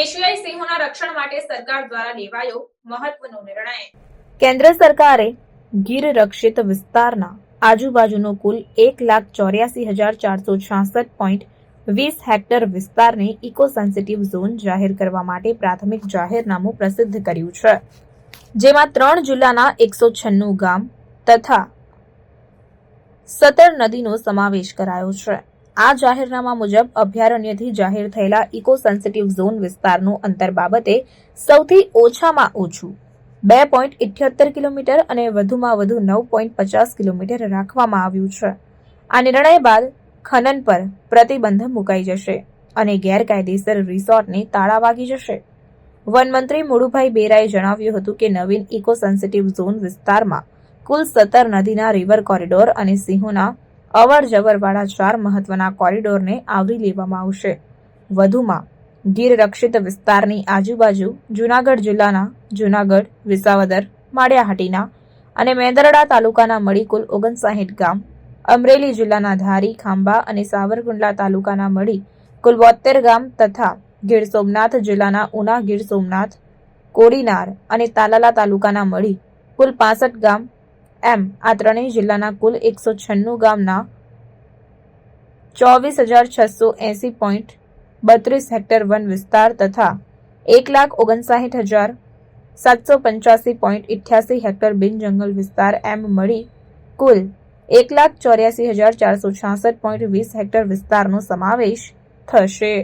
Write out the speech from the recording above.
એશિયાઈ સિંહોના રક્ષણ માટે સરકાર દ્વારા લેવાયો મહત્વનો નિર્ણય. કેન્દ્ર સરકારે ગીર રક્ષિત વિસ્તારના આજુબાજુનો કુલ એક લાખ ચોર્યાસી હજાર ચારસો છાસઠ પોઈન્ટ વીસ હેક્ટર વિસ્તારને ઇકો સેન્સિટિવ ઝોન જાહેર કરવા માટે પ્રાથમિક જાહેરનામું પ્રસિદ્ધ કર્યું છે. જેમાં ત્રણ જિલ્લાના એકસો છન્નું ગામ તથા સતર નદીનો સમાવેશ કરાયો છે. આ જાહેરનામા મુજબ અભયારણ્યથી જાહેર થયેલા ઇકો સેન્સિટિવ ઝોન વિસ્તારનું અંતર બાબતે સૌથી ઓછામાં ઓછું બે પોઈન્ટ ઇઠ્યોતેર કિલોમીટર અને વધુમાં વધુ નવ પોઈન્ટ પચાસ કિલોમીટર રાખવામાં આવ્યું છે. આ નિર્ણય બાદ ખનન પર પ્રતિબંધ મુકાઈ જશે અને ગેરકાયદેસર રિસોર્ટને તાળા વાગી જશે. વનમંત્રી મુળુભાઈ બેરાએ જણાવ્યું હતું કે નવીન ઇકો સેન્સિટિવ ઝોન વિસ્તારમાં કુલ સત્તર નદીના રિવર કોરિડોર અને સિંહોના અવર જવરવાળા ચાર મહત્વના કોરિડોરને આવરી લેવામાં આવશે. વધુમાં ગીર રક્ષિત વિસ્તારની આજુબાજુ જૂનાગઢ જિલ્લાના જૂનાગઢ, વિસાવદર, માળિયાહાટીના અને મેંદરડા તાલુકાના મળી કુલ ઓગણસાઠ ગામ, અમરેલી જિલ્લાના ધારી, ખાંભા અને સાવરકુંડલા તાલુકાના મળી કુલ બોતેર ગામ તથા ગીર સોમનાથ જિલ્લાના ઉના ગીર સોમનાથ, કોડીનાર અને તાલાલા તાલુકાના મળી કુલ પાસઠ ગામ એમ, આ ત્રણેય જિલ્લાના કુલ એકસો છન્નું ગામના ચોવીસ હજાર છસો એસી પોઈન્ટ બત્રીસ હેક્ટર વન વિસ્તાર તથા એક લાખ ઓગણસાઠ હજાર સાતસો પંચ્યાસી પોઈન્ટ ઇઠ્યાસી હેક્ટર બિન જંગલ વિસ્તાર એમ મળી કુલ એક લાખ ચોર્યાસી હજાર ચારસો છાસઠ પોઈન્ટ વીસ હેક્ટર વિસ્તારનો સમાવેશ થશે.